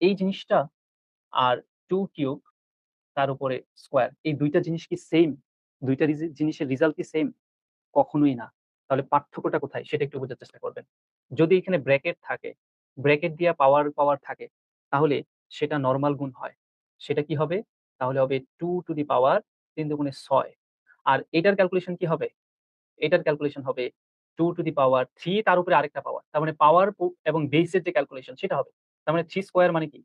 এই জিনিসটা আর two cube তার উপরে স্কোয়ার এই দুইটা জিনিস কি সেম দুইটা জিনিসের রেজাল্ট কি সেম কখনোই না। তাহলে পার্থক্যটা কোথায়? সেটা একটু বোঝার চেষ্টা করবেন। যদি এখানে ব্র্যাকেট থাকে ব্র্যাকেট দিয়ে পাওয়ার পাওয়ার থাকে, তাহলে সেটা নর্মাল গুণ হয়। সেটা কি হবে? তাহলে হবে টু টু দি পাওয়ার তিন দুগুণে ছয়। আর এটার ক্যালকুলেশন কি হবে? এটার ক্যালকুলেশন হবে two to the power three তার উপরে আরেকটা পাওয়ার তার মানে পাওয়ার এবং বেসের যে ক্যালকুলেশন সেটা হবে। তার মানে থ্রি স্কোয়ার মানে কি?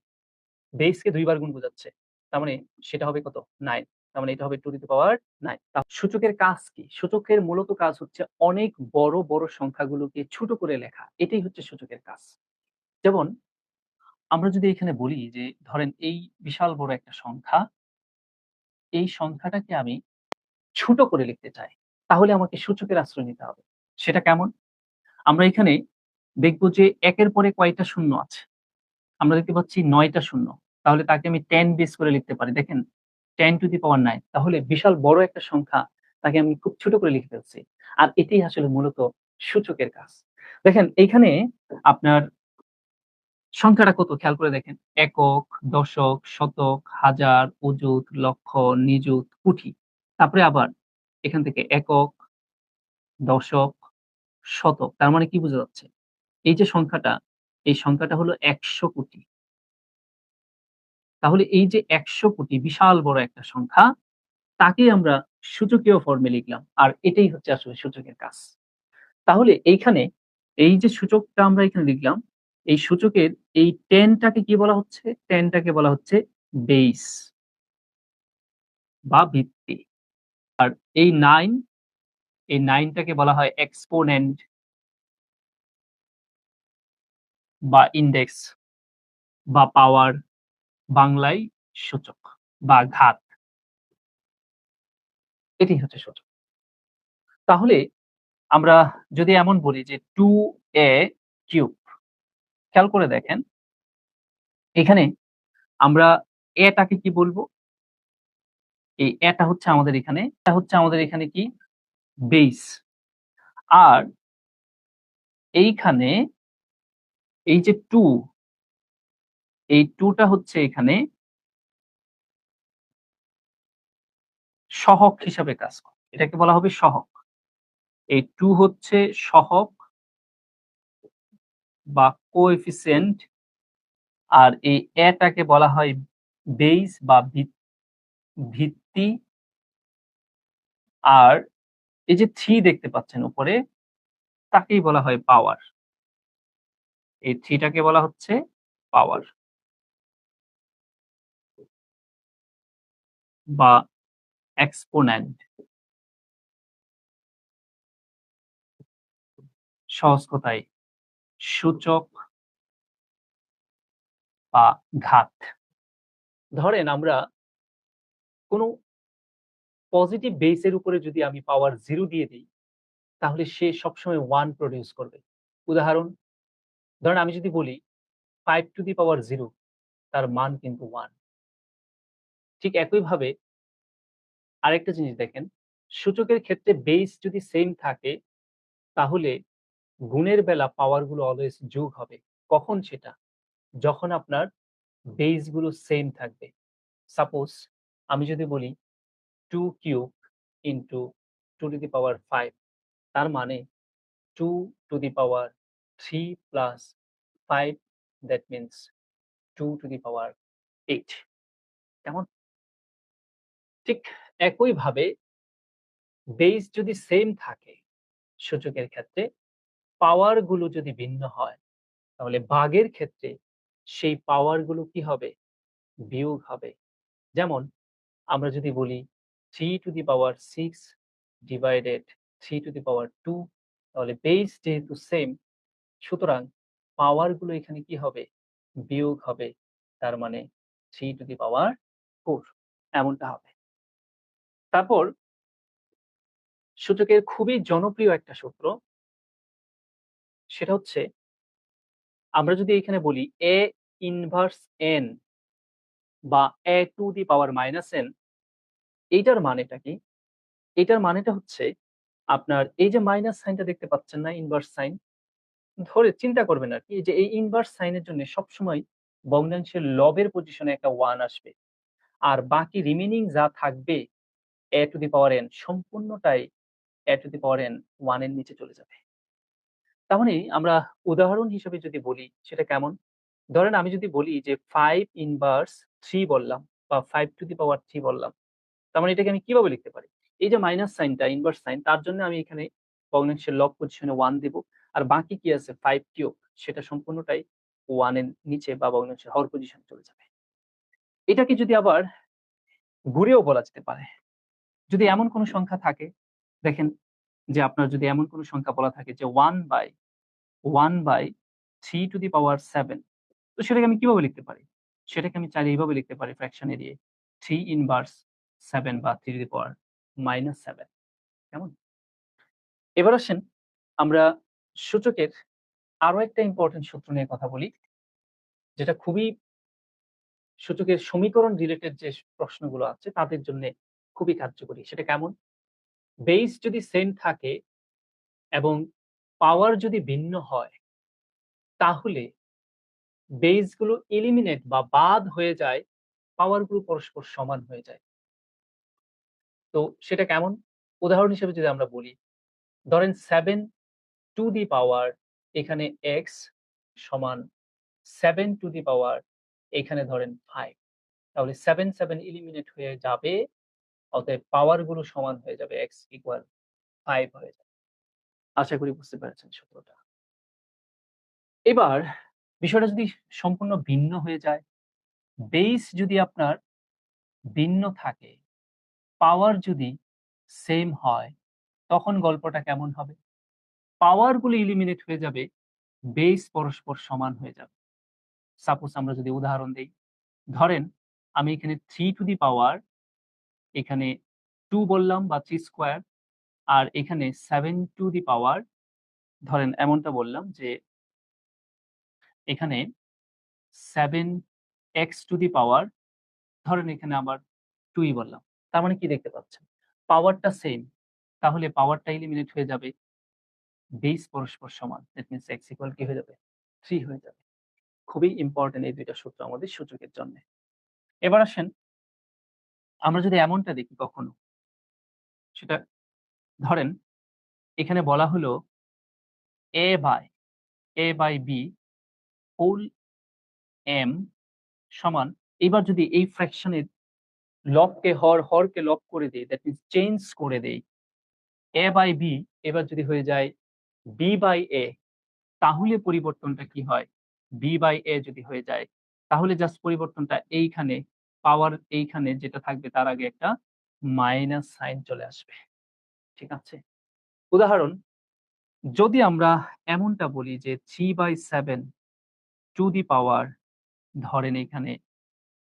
বেসকে দুইবার গুণ বোঝাচ্ছে। তার মানে সেটা হবে কত? নাইন তার মানে এটা হবে টু দি পাওয়ার নাইন সূচকের কাজ কি? সূচকের মূলত কাজ হচ্ছে অনেক বড় বড় সংখ্যাগুলোকে ছোট করে লেখা। এটাই হচ্ছে সূচকের কাজ। যেমন, আমরা যদি এখানে বলি যে, ধরেন এই বিশাল বড় একটা সংখ্যা, এই সংখ্যাটাকে আমি ছোট করে লিখতে চাই, তাহলে আমাকে সূচকের আশ্রয় নিতে হবে। সেটা কেমন? আমরা এখানে দেখব যে একের পরে কয়টা শূন্য আছে? আমরা দেখতে পাচ্ছি নয়টা শূন্য। তাহলে তাকে আমি টেন বেস করে লিখতে পারি। দেখেন ten to the power nine তাহলে বিশাল বড় একটা সংখ্যা তাকে আমি খুব ছোট করে লিখে ফেলছি। আর এটাই আসলে মূলত সূচকের কাজ। দেখেন, এইখানে আপনার সংখ্যাটা কত? খেয়াল করে দেখেন, একক, দশক, শতক, হাজার অযুত লক্ষ, নিযুত কোটি তারপরে আবার এখান থেকে একক, দশক, শতক। তার মানে কি বোঝা যাচ্ছে? এই যে সংখ্যাটা এই সংখ্যাটা হলো একশো কোটি। তাহলে এই যে একশো কোটি বিশাল বড় একটা সংখ্যা, তাকে আমরা সূচকীয় ফর্মে লিখলাম, আর এটাই হচ্ছে আসলে সূচকের কাজ। তাহলে এইখানে এই যে সূচকটা আমরা এখানে লিখলাম, এই সূচকের এই টেনটাকে কি বলা হচ্ছে? টেনটাকে বলা হচ্ছে বেস বা ভিত্তি। আর এই নাইন এই নাইনটাকে বলা হয় এক্সপোনেন্ট বা ইন্ডেক্স বা পাওয়ার বাংলায় সূচক বা ঘাত। এটি হচ্ছে সূচক। তাহলে আমরা যদি এমন বলি যে টু এ কিউব খেয়াল করে দেখেন, এখানে আমরা এটাকে কি বলব? এই এটা হচ্ছে আমাদের এখানে এটা হচ্ছে আমাদের এখানে কি? বেস আর এইখানে এই যে টু, এই টুটা হচ্ছে এখানে সহক হিসাবে কাজ করে। এটাকে বলা হবে সহক। এই টু হচ্ছে সহক বা কোএফিসিয়েন্ট আর এই এটাকে বলা হয় বেস বা ভিত্তি আর এই যে থ্রি দেখতে পাচ্ছেন উপরে, তাকেই বলা হয় পাওয়ার। এই থ্রিটাকে বলা হচ্ছে পাওয়ার বা এক্সপোনেন্ট সহজ কথায়, সূচক বা ঘাত। ধরেন আমরা কোনো পজিটিভ বেসের উপরে যদি আমি পাওয়ার জিরো দিয়ে দিই, তাহলে সে সবসময় ওয়ান প্রডিউস করবে। উদাহরণ ধরেন আমি যদি বলি five to the power zero তার মান কিন্তু ওয়ান ঠিক একইভাবে আরেকটা জিনিস দেখেন, সূচকের ক্ষেত্রে বেস যদি সেম থাকে, তাহলে গুণের বেলা পাওয়ারগুলো অলওয়েজ যোগ হবে। কখন সেটা? যখন আপনার বেসগুলো সেম থাকবে। সাপোজ আমি যদি বলি two cube into two to the power five তার মানে two to the power three plus five that means two to the power eight কেমন? ঠিক একইভাবে বেস যদি সেম থাকে সূচকের ক্ষেত্রে পাওয়ারগুলো যদি ভিন্ন হয়, তাহলে বাঘের ক্ষেত্রে সেই পাওয়ারগুলো কি হবে? বিয়োগ হবে। যেমন আমরা যদি বলি three to the power six divided three to the power two তাহলে বেস যেহেতু সেম সুতরাং পাওয়ারগুলো এখানে কি হবে? বিয়োগ হবে। তার মানে three to the power four এমনটা হবে। তারপর সূচকের খুবই জনপ্রিয় একটা সূত্র সেটা হচ্ছে আমরা যদি এখানে বলি এ ইনভার্স এন বা a to the power minus n এইটার মানেটা কি? এটার মানেটা হচ্ছে আপনার এই যে মাইনাস সাইনটা দেখতে পাচ্ছেন না ইনভার্স সাইন ধরে চিন্তা করবেন আর কি, যে এই ইনভার্স সাইনের জন্য সবসময় ভগ্নাংশের লবের পজিশনে একটা ওয়ান আসবে। আর বাকি রিমেনিং যা থাকবে এ টু দি পাওয়ার এন সম্পূর্ণটাই এ টু দি পাওয়ার এন ওয়ানের নিচে চলে যাবে। তার মানে আমরা উদাহরণ হিসেবে যদি বলি, সেটা কেমন? ধরেন আমি যদি বলি যে ফাইভ ইনভার্স থ্রি বললাম বা five to the power three বললাম, তার মানে এটাকে আমি কীভাবে লিখতে পারি? এই যে মাইনাস সাইনটা ইনভার্স সাইন তার জন্য আমি এখানে ভগ্নাংশের লব পজিশনে ওয়ান দিব। আর বাকি কি আছে? ফাইভ কিউব, সেটা সম্পূর্ণটাই ওয়ানের নিচে বা ভগ্নাংশের হর পজিশনে চলে যাবে। এটাকে যদি আবার ঘুরেও বলা যেতে পারে, যদি এমন কোনো সংখ্যা থাকে, দেখেন যে আপনার যদি এমন কোনো সংখ্যা বলা থাকে যে one by one by three to the power seven তো সেটাকে আমি কীভাবে লিখতে পারি? সেটাকে আমি চাইলে এইভাবে লিখতে পারি ফ্র্যাকশন এরিয়ে থ্রি ইনভার্স সেভেন বা three to the power minus seven কেমন? এবার আসেন আমরা সূচকের আরও একটা ইম্পর্টেন্ট সূত্র নিয়ে কথা বলি, যেটা খুবই সূচকের সমীকরণ রিলেটেড যে প্রশ্নগুলো আছে, তাদের জন্য খুবই কার্যকরী। সেটা কেমন? বেস যদি সেম থাকে এবং পাওয়ার যদি ভিন্ন হয়, তাহলে বেসগুলো এলিমিনেট বা বাদ হয়ে যায় পাওয়ারগুলো পরস্পর সমান হয়ে যায়। তো সেটা কেমন? উদাহরণ হিসেবে যদি আমরা বলি, ধরেন সেভেন টু দি পাওয়ার এখানে এক্স সমান সেভেন টু দি পাওয়ার এখানে ধরেন ফাইভ তাহলে সেভেন সেভেন ইলিমিনেট হয়ে যাবে, অতএব পাওয়ারগুলো সমান হয়ে যাবে এক্স ইকুয়াল ফাইভ হয়ে যাবে। আশা করি বুঝতে পেরেছেন সূত্রটা। এবার বিষয়টা যদি সম্পূর্ণ ভিন্ন হয়ে যায় বেস যদি আপনার ভিন্ন থাকে পাওয়ার যদি সেম হয়, তখন গল্পটা কেমন হবে? পাওয়ারগুলো ইলিমিনেট হয়ে যাবে বেস পরস্পর সমান হয়ে যাবে। সাপোজ আমরা যদি উদাহরণ দিই ধরেন আমি এখানে থ্রি টু দি পাওয়ার এখানে টু বললাম বা থ্রি স্কোয়ার আর এখানে সেভেন টু দি পাওয়ার ধরেন এমনটা বললাম যে এখানে seven x to the power ধরেন এখানে আবার টুই বললাম। তার মানে কি দেখতে পাচ্ছেন? পাওয়ারটা সেম তাহলে পাওয়ারটা ইলিমিনেট হয়ে যাবে। বেস পরস্পর সমান দ্যাট মিনস এক্স ইকুয়াল কি হয়ে যাবে? থ্রি হয়ে যাবে। খুবই ইম্পর্টেন্ট এই দুইটা সূত্র আমাদের সূচকের জন্য। এবার আসেন, আমরা যদি এমনটা দেখি কখনো, সেটা ধরেন, এখানে বলা হলো a by a by b whole m সমান, এবার যদি এই ফ্র্যাকশনের লবকে হর, হরকে লব করে দেই দ্যাট মিনস চেঞ্জ করে দেই এ বাই বি এবার যদি হয়ে যায় বি বাই এ তাহলে পরিবর্তনটা কি হয়? বি বাই এ যদি হয়ে যায়, তাহলে জাস্ট পরিবর্তনটা এইখানে পাওয়ার এইখানে যেটা থাকবে তার আগে একটা মাইনাস সাইন চলে আসবে। ঠিক আছে? উদাহরণ, যদি আমরা এমনটা বলি যে three by seven to the power ধরেন এখানে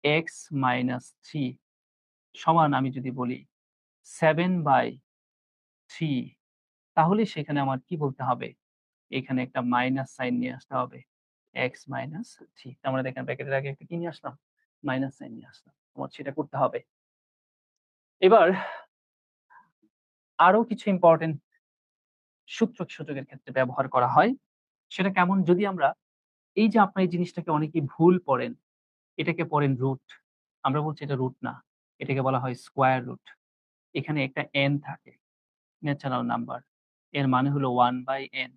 এক্স মাইনাস থ্রি সমান আমি যদি বলি সেভেন বাই থ্রি তাহলে সেখানে আমার কি বলতে হবে? এখানে একটা মাইনাস সাইন নিয়ে আসতে হবে। এক্স মাইনাস থ্রি আমরা দেখেন ব্র্যাকেটের আগে একটা কি নিয়ে আসলাম? মাইনাস সাইন নিয়ে আসলাম। তোমার সেটা করতে হবে। এবার আরও কিছু ইম্পর্টেন্ট সূত্র সূচকের ক্ষেত্রে ব্যবহার করা হয়। সেটা কেমন? যদি আমরা এই যে আপনার এই জিনিসটাকে অনেকেই ভুল পড়েন, এটাকে পড়েন রুট আমরা বলছি এটা রুট না। এটাকে বলা হয় স্কোয়ার রুট এখানে একটা এন থাকে ন্যাচারাল নাম্বার এর মানে হলো ওয়ান বাই এন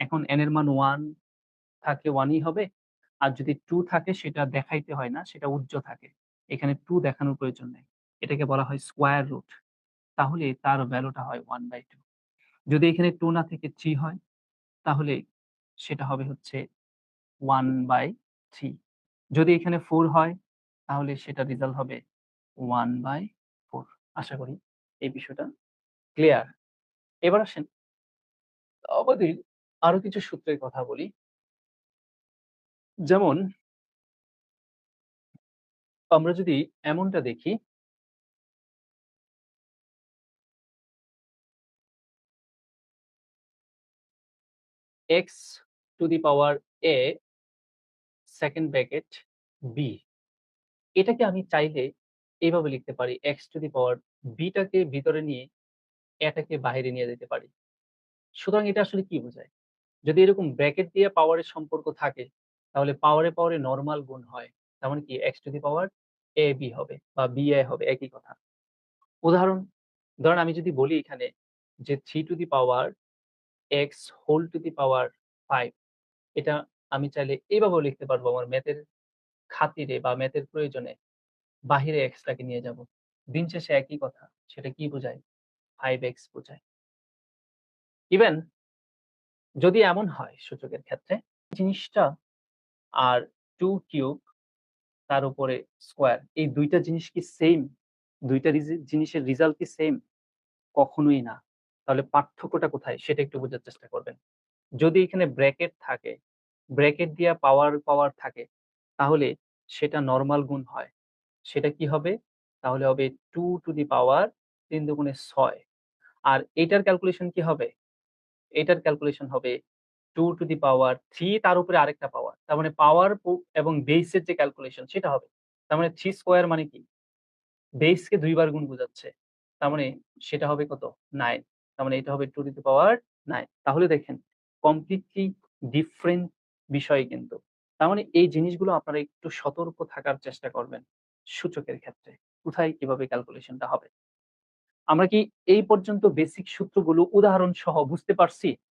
এখন এন এর মান ওয়ান থাকলে ওয়ানই হবে, আর যদি টু থাকে সেটা দেখাইতে হয় না, সেটা উজ্জ্ব থাকে। এখানে টু দেখানোর প্রয়োজন নেই। এটাকে বলা হয় স্কোয়ার রুট তাহলে তার ভ্যালুটা হয় ওয়ান বাই টু যদি এখানে টু না থেকে থ্রি হয়, তাহলে সেটা হবে হচ্ছে ওয়ান বাই থ্রি যদি এখানে ফোর হয়, তাহলে সেটা রেজাল্ট হবে ওয়ান বাই ফোর আশা করি এই বিষয়টা ক্লিয়ার এবার আসেন। আমাদের আরও কিছু সূত্রের কথা বলি। যেমন আমরা যদি এমনটা দেখি x to the power a second bracket b এটাকে আমি চাইলে এইভাবে লিখতে পারি এক্স টু দি পাওয়ার বিটাকে ভিতরে নিয়ে এটাকে বাইরে নিয়ে যেতে পারি সুতরাং এটা আসলে কি বোঝায় যদি এরকম ব্র্যাকেট দিয়ে পাওয়ারের সম্পর্ক থাকে তাহলে পাওয়ারে, পাওয়ারে নরমাল গুণ হয়। তার মানে কি x to the power ab হবে বা ba হবে একই কথা। উদাহরণ ধরেন আমি যদি বলি এখানে যে three to the power x whole to the power five এটা আমি চাইলে এভাবেও লিখতে পারব আমার ম্যাথের খাতিরে বা ম্যাথের প্রয়োজনে বাহিরে x টাকে নিয়ে যাব। দিন শেষে একই কথা। সেটা কি বোঝায়? 5x বোঝায়। ইভেন যদি এমন হয় সূচকের ক্ষেত্রে জিনিসটা আর 2 কিউব তার উপরে স্কোয়ার এই ২ টা জিনিস কি সেইম? ২ টা রিজি জিনিসের রেজাল্ট কি সেইম? কখনোই না। তাহলে পার্থক্যটা কোথায়? সেটা একটু বোঝার চেষ্টা করবেন। যদি এখানে ব্র্যাকেট থাকে, ব্র্যাকেট দিয়া পাওয়ার, পাওয়ার থাকে তাহলে সেটা নর্মাল গুণ হয়। সেটা কি হবে? তাহলে হবে টু টু দি পাওয়ার ৩ দুগুণে ৬ আর এটার ক্যালকুলেশন কি হবে? এটার ক্যালকুলেশন হবে two to the power three তার উপরে আরেকটা পাওয়ার। তার মানে পাওয়ার এবং বেইসের যে ক্যালকুলেশন সেটা হবে। তার মানে থ্রি স্কোয়ার মানে কি? বেইসকে ২ বার গুণ বোঝাচ্ছে। তার মানে সেটা হবে কত? 9 তার মানে এটা হবে টু টু দি পাওয়ার 9 তাহলে দেখেন কমপ্লিটলি ডিফারেন্ট বিষয় কিন্তু। তার মানে এই জিনিসগুলো আপনারা একটু সতর্ক থাকার চেষ্টা করবেন সূচকের ক্ষেত্রে। কোথায় কীভাবে ক্যালকুলেশনটা হবে। আমরা কি এই পর্যন্ত বেসিক সূত্রগুলো উদাহরণ সহ বুঝতে পারছি?